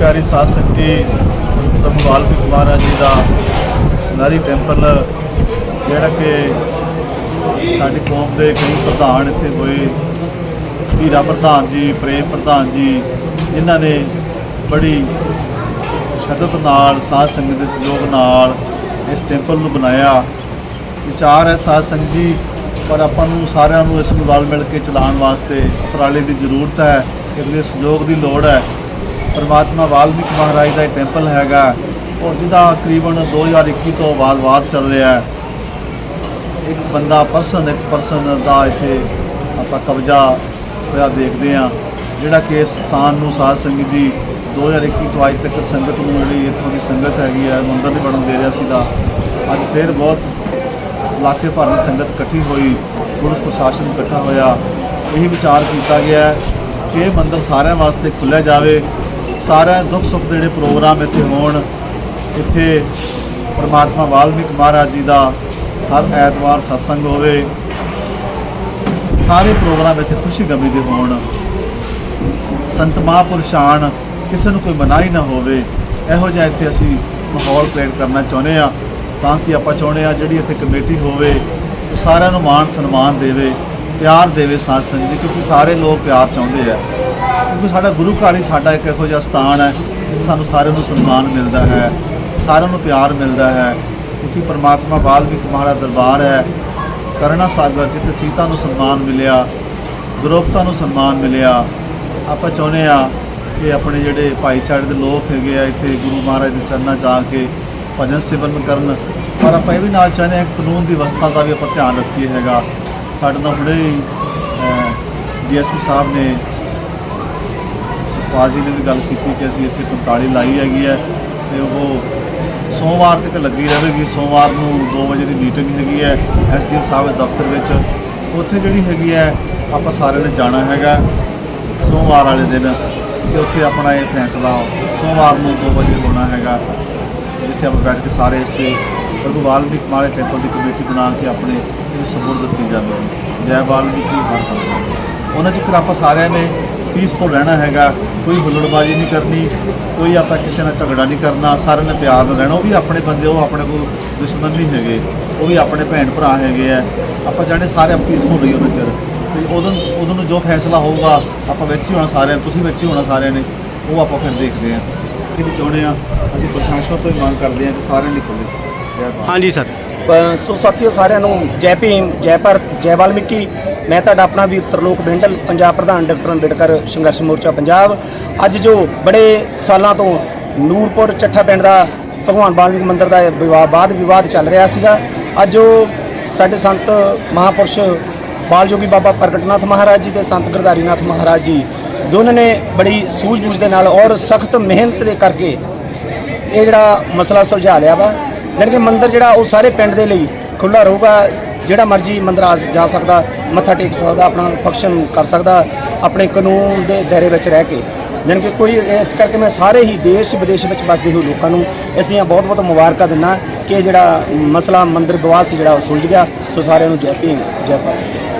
ਪਿਆਰੀ ਸਾਧ ਸੰਗਤ ਜੀ ਪ੍ਰਭੂ ਵਾਲਮੀਕ ਮਹਾਰਾਜ ਜੀ ਦਾ ਸਨਾਰੀ ਟੈਂਪਲ, ਜਿਹੜਾ ਕਿ ਸਾਡੀ ਕੌਮ ਦੇ ਕਈ ਪ੍ਰਧਾਨ ਇੱਥੇ ਹੋਏ ਹੀਰਾ ਪ੍ਰਧਾਨ ਜੀ, ਪ੍ਰੇਮ ਪ੍ਰਧਾਨ ਜੀ, ਜਿਨ੍ਹਾਂ ਨੇ ਬੜੀ ਸ਼ਦਤ ਨਾਲ ਸਾਧ ਸੰਗਤ ਦੇ ਸਹਿਯੋਗ ਨਾਲ ਇਸ ਟੈਂਪਲ ਨੂੰ ਬਣਾਇਆ। ਵਿਚਾਰ ਹੈ ਸਾਧ ਸੰਗਤ ਜੀ ਪਰ ਆਪਾਂ ਨੂੰ ਸਾਰਿਆਂ ਨੂੰ ਇਸ ਨੂੰ ਰਲ ਮਿਲ ਕੇ ਚਲਾਉਣ ਵਾਸਤੇ ਉਪਰਾਲੇ ਦੀ ਜ਼ਰੂਰਤ ਹੈ, ਇਹਦੇ ਸਹਿਯੋਗ ਦੀ ਲੋੜ ਹੈ। ਪਰਮਾਤਮਾ ਵਾਲਮੀਕ ਮਹਾਰਾਜ ਦਾ ਇਹ ਟੈਂਪਲ ਹੈਗਾ। ਔਰ ਜਿਹਦਾ ਤਕਰੀਬਨ 2021 ਤੋਂ ਬਾਅਦ ਬਾਅਦ ਚੱਲ ਰਿਹਾ ਹੈ। ਇੱਕ ਬੰਦਾ ਪਰਸਨ ਇੱਕ ਪਰਸਨ ਦਾ ਇੱਥੇ ਆਪਾਂ ਕਬਜ਼ਾ ਹੋਇਆ ਦੇਖਦੇ ਆ ਜਿਹੜਾ ਕਿ ਸਥਾਨ ਨੂੰ ਸਾਧ ਸੰਗਤ ਜੀ 2021 ਤੋਂ ਅੱਜ ਤੱਕ ਸੰਗਤ ਨੂੰ ਜਿਹੜੀ ਇੱਥੋਂ ਦੀ ਸੰਗਤ ਹੈਗੀ ਹੈ, ਮੰਦਰ ਨਹੀਂ ਬਣਨ ਦੇ ਰਿਹਾ ਸੀਗਾ। ਅੱਜ ਫਿਰ ਬਹੁਤ ਇਲਾਕੇ ਭਰ ਦੀ ਸੰਗਤ ਇਕੱਠੀ ਹੋਈ, ਪੁਲਿਸ ਪ੍ਰਸ਼ਾਸਨ ਇਕੱਠਾ ਹੋਇਆ। ਇਹੀ ਵਿਚਾਰ ਕੀਤਾ ਗਿਆ ਕਿ ਇਹ ਮੰਦਰ ਸਾਰਿਆਂ ਵਾਸਤੇ ਖੁੱਲ੍ਹਿਆ ਜਾਵੇ। ਸਾਰਿਆਂ ਦੁੱਖ ਸੁੱਖ ਦੇ ਜਿਹੜੇ ਪ੍ਰੋਗਰਾਮ ਇੱਥੇ ਹੋਣ, ਇੱਥੇ ਪਰਮਾਤਮਾ ਵਾਲਮੀਕ ਮਹਾਰਾਜ ਜੀ ਦਾ ਹਰ ਐਤਵਾਰ ਸਤਸੰਗ ਹੋਵੇ, ਸਾਰੇ ਪ੍ਰੋਗਰਾਮ ਇੱਥੇ ਖੁਸ਼ੀ ਗਮੀ ਦੇ ਹੋਣ, ਸੰਤ ਮਹਾਂਪੁਰਸ਼ ਆਉਣ ਕਿਸੇ ਨੂੰ ਕੋਈ ਮਨਾਹੀ ਨਾ ਹੋਵੇ, ਇਹੋ ਜਿਹਾ ਇੱਥੇ ਅਸੀਂ ਮਾਹੌਲ ਕ੍ਰੀਏਟ ਕਰਨਾ ਚਾਹੁੰਦੇ ਆ ਤਾਂ ਕਿ ਆਪਾਂ ਚਾਹੁੰਦੇ ਆ ਜਿਹੜੀ ਇੱਥੇ ਕਮੇਟੀ ਹੋਵੇ, ਉਹ ਸਾਰਿਆਂ ਨੂੰ ਮਾਣ ਸਨਮਾਨ ਦੇਵੇ, ਪਿਆਰ ਦੇਵੇ ਸਾਧ ਸੰਗਤ ਕਿਉਂਕਿ ਸਾਰੇ ਲੋਕ ਪਿਆਰ ਚਾਹੁੰਦੇ ਆ। ਕਿਉਂਕਿ ਸਾਡਾ ਗੁਰੂ ਘਰ ਹੀ ਸਾਡਾ ਇੱਕ ਇਹੋ ਜਿਹਾ ਸਥਾਨ ਹੈ। ਸਾਨੂੰ ਸਾਰਿਆਂ ਨੂੰ ਸਨਮਾਨ ਮਿਲਦਾ ਹੈ। ਸਾਰਿਆਂ ਨੂੰ ਪਿਆਰ ਮਿਲਦਾ ਹੈ। ਕਿਉਂਕਿ ਪਰਮਾਤਮਾ ਵਾਲਮੀਕ ਮਹਾਰਾਜ ਦਰਬਾਰ ਹੈ। ਕਰਨਾ ਸਾਗਰ, ਜਿੱਥੇ ਸੀਤਾ ਨੂੰ ਸਨਮਾਨ ਮਿਲਿਆ ਦ੍ਰੋਪਤਾ ਨੂੰ ਸਨਮਾਨ ਮਿਲਿਆ, ਆਪਾਂ ਚਾਹੁੰਦੇ ਆ ਕਿ ਆਪਣੇ ਜਿਹੜੇ ਭਾਈਚਾਰੇ ਦੇ ਲੋਕ ਹੈਗੇ ਆ, ਇੱਥੇ ਗੁਰੂ ਮਹਾਰਾਜ ਦੇ ਚਰਨਾਂ ਜਾ ਕੇ ਭਜਨ ਸਿਮਰਨ ਕਰਨ। ਪਰ ਆਪਾਂ ਇਹ ਵੀ ਨਾਲ ਚਾਹੁੰਦੇ ਆ ਕਿ ਕਾਨੂੰਨ ਦੀ ਵਿਵਸਥਾ ਦਾ ਵੀ ਆਪਾਂ ਧਿਆਨ ਰੱਖੀਏ ਹੈਗਾ। ਸਾਡੇ ਨਾਲ ਹੁਣੇ ਹੀ ਡੀਐਸਪੀ ਸਾਹਿਬ ਨੇ ਸੁਖਪਾਲ ਜੀ ਨੇ ਵੀ ਗੱਲ ਕੀਤੀ ਕਿ ਅਸੀਂ ਇੱਥੇ 45 ਲਾਈ ਹੈਗੀ ਹੈ ਤੇ ਉਹ ਸੋਮਵਾਰ ਤੱਕ ਲੱਗੀ ਰਹੇਗੀ। ਸੋਮਵਾਰ ਨੂੰ 2 ਵਜੇ ਦੀ ਮੀਟਿੰਗ ਹੈਗੀ ਹੈ ਐਸਡੀਐਮ ਸਾਹਿਬ ਦੇ ਦਫ਼ਤਰ ਵਿੱਚ। ਉੱਥੇ ਜਿਹੜੀ ਹੈਗੀ ਹੈ, ਆਪਾਂ ਸਾਰਿਆਂ ਨੇ ਜਾਣਾ ਹੈਗਾ ਸੋਮਵਾਰ ਵਾਲੇ ਦਿਨ ਤੇ ਉੱਥੇ ਆਪਣਾ ਇਹ ਫੈਸਲਾ ਸੋਮਵਾਰ ਨੂੰ 2 ਵਜੇ ਹੋਣਾ ਹੈਗਾ, ਜਿੱਥੇ ਆਪਾਂ ਬੈਠ ਕੇ ਸਾਰੇ ਇਸ ਤੇ ਪ੍ਰਭੂ ਵਾਲਮੀਕ ਮਹਾਰਾਜ ਟੈਂਪਲ ਦੀ ਕਮੇਟੀ ਬਣਾ ਕੇ ਆਪਣੇ ਇਹਨੂੰ ਸਪੋਰਟ ਦਿੱਤੀ ਜਾਵੇ ਜੈ ਵਾਲਮੀਕ ਹਰ ਹਰ। ਉਹਨਾਂ ਚਿਰ ਆਪਾਂ ਸਾਰਿਆਂ ਨੇ ਪੀਸਫੁਲ ਰਹਿਣਾ ਹੈਗਾ ਕੋਈ ਹੁੱਲੜਬਾਜ਼ੀ ਨਹੀਂ ਕਰਨੀ ਕੋਈ ਆਪਾਂ ਕਿਸੇ ਨਾਲ ਝਗੜਾ ਨਹੀਂ ਕਰਨਾ ਸਾਰਿਆਂ ਨੇ ਪਿਆਰ ਨਾਲ ਰਹਿਣਾ ਉਹ ਵੀ ਆਪਣੇ ਬੰਦੇ ਉਹ ਆਪਣੇ ਕੋਈ ਦੁਸ਼ਮਣ ਨਹੀਂ ਹੈਗੇ ਉਹ ਵੀ ਆਪਣੇ ਭੈਣ ਭਰਾ ਹੈਗੇ ਆ। ਆਪਾਂ ਚਾਹੁੰਦੇ ਸਾਰੇ ਪੀਸਫੁਲ ਰਹੀ ਉਹਨਾਂ ਚਿਰ ਤੇ ਉਦੋਂ ਉਦੋਂ ਨੂੰ ਜੋ ਫੈਸਲਾ ਹੋਊਗਾ ਆਪਾਂ ਵਿੱਚ ਹੀ ਹੋਣਾ ਸਾਰਿਆਂ ਤੁਸੀਂ ਵਿੱਚ ਹੀ ਹੋਣਾ ਸਾਰਿਆਂ ਨੇ ਉਹ ਆਪਾਂ ਫਿਰ ਦੇਖਦੇ ਹਾਂ। ਕਿ ਵੀ ਚਾਹੁੰਦੇ ਆ ਅਸੀਂ ਪ੍ਰਸ਼ਾਸਨ ਤੋਂ ਹੀ ਮੰਗ ਕਰਦੇ ਹਾਂ ਕਿ ਸਾਰਿਆਂ ਲਈ ਖੁੱਲੇ ਜੈ ਭਾਰਤ। ਹਾਂਜੀ ਸਰ। ਸੋ ਸਾਥੀਓ ਸਾਰਿਆਂ ਨੂੰ ਜੈ ਭੀਮ ਜੈ ਭਾਰਤ ਜੈ ਵਾਲਮੀਕੀ। ਮੈਂ ਤੁਹਾਡਾ ਆਪਣਾ ਵੀ ਤਰਲੋਕ ਬਿੰਡਲ, ਪੰਜਾਬ ਪ੍ਰਧਾਨ ਡਾਕਟਰ ਅੰਬੇਡਕਰ ਸੰਘਰਸ਼ ਮੋਰਚਾ ਪੰਜਾਬ। ਅੱਜ ਜੋ ਬੜੇ ਸਾਲਾਂ ਤੋਂ ਨੂਰਪੁਰ ਚੱਠਾ ਪਿੰਡ ਦਾ ਭਗਵਾਨ ਵਾਲਮੀਕ ਮੰਦਿਰ ਦਾ ਇਹ ਵਿਵਾਦ ਵਿਵਾਦ ਚੱਲ ਰਿਹਾ ਸੀਗਾ। ਅੱਜ ਉਹ ਸਾਡੇ ਸੰਤ ਮਹਾਪੁਰਸ਼ ਬਾਲਯੋਗੀ ਬਾਬਾ ਪ੍ਰਗਟਨਾਥ ਮਹਾਰਾਜ ਜੀ ਤੇ ਸੰਤ ਗਰਧਾਰੀ ਮਹਾਰਾਜ ਜੀ ਦੋਨਾਂ ਨੇ ਬੜੀ ਸੂਝ-ਬੂਝ ਦੇ ਨਾਲ ਔਰ ਸਖਤ ਮਿਹਨਤ ਦੇ ਕਰਕੇ ਇਹ ਜਿਹੜਾ ਮਸਲਾ ਸੁਲਝਾ ਲਿਆ ਵਾ। ਜਾਣੀ ਕਿ ਮੰਦਿਰ ਜਿਹੜਾ ਉਹ ਸਾਰੇ ਪਿੰਡ ਦੇ ਲਈ ਖੁੱਲਾ ਰਹੂਗਾ। ਜਿਹੜਾ ਮਰਜ਼ੀ ਮੰਦਿਰ ਆ ਜਾ ਸਕਦਾ, ਮੱਥਾ ਟੇਕ ਸਕਦਾ, ਆਪਣਾ ਫੰਕਸ਼ਨ ਕਰ ਸਕਦਾ, ਆਪਣੇ ਕਾਨੂੰਨ ਦੇ ਦਾਇਰੇ ਵਿੱਚ ਰਹਿ ਕੇ। ਜਾਣੀ ਕਿ ਕੋਈ ਇਸ ਕਰਕੇ ਮੈਂ ਸਾਰੇ ਹੀ ਦੇਸ਼ ਵਿਦੇਸ਼ ਵਿੱਚ ਵੱਸਦੇ ਹੋਏ ਲੋਕਾਂ ਨੂੰ ਇਸ ਦੀਆਂ ਬਹੁਤ ਬਹੁਤ ਮੁਬਾਰਕਾਂ ਦਿੰਦਾ ਕਿ ਜਿਹੜਾ ਮਸਲਾ ਮੰਦਿਰ ਵਿਵਾਦ ਸੀ ਜਿਹੜਾ ਉਹ ਸੁਲਝ ਗਿਆ। ਸੋ ਸਾਰਿਆਂ ਨੂੰ ਜੈ ਭੀਮ, ਜੈ ਭਾਰਤ।